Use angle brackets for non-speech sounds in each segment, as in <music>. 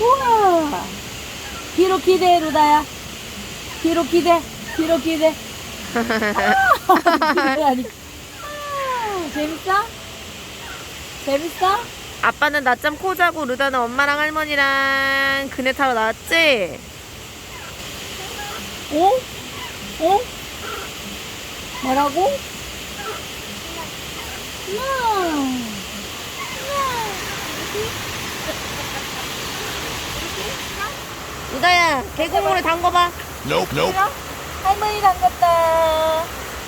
우와. 뒤로 기대, 루다야. 뒤로 기대, 뒤로 기대. 아, <laughs> 재밌어? 재밌어? 아빠는 낮잠 코 자고 루다는 엄마랑 할머니랑 그네 타러 나왔지? 어? 어? 뭐라고? 야. 루다야 개구멍을 담궈봐 Nope, nope. 할머니 담갔다.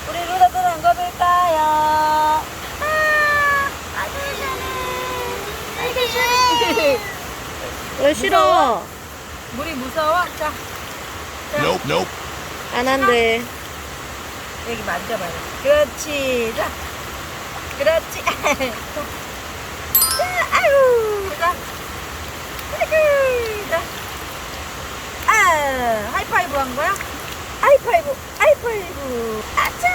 우리 루다도 담가볼까요? 아. 아이고, 잘해. 왜 싫어? 물이 무서워? 자, 자 Nope, nope. 안 한대 여기 만져봐요. 그렇지. 자, 그렇지. <laughs> 자, 아유, 자, 아이고, 자. 아, 하이파이브 한 거야? 하이파이브, 하이파이브. 아차!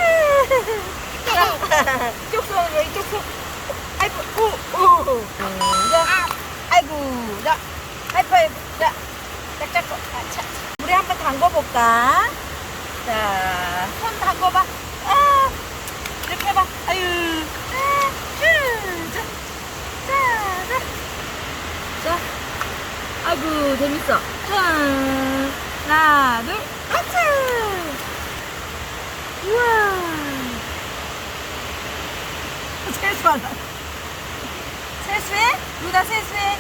자, <laughs> 이쪽 손으로, 이쪽 손. 아이고, 오, 오. 자, 아이고, 자, 하이파이브. 자, 짝 잡고, 아차. 물에 한번 담궈볼까? 자, 손 담궈봐. 아, 이렇게 해봐. 아유, 아, 휴, 자, 자, 자. 자, 아이고, 재밌어. 짠. 하나, 둘, 아차! 우와. 세수하다. 세수해? 루다 세수해?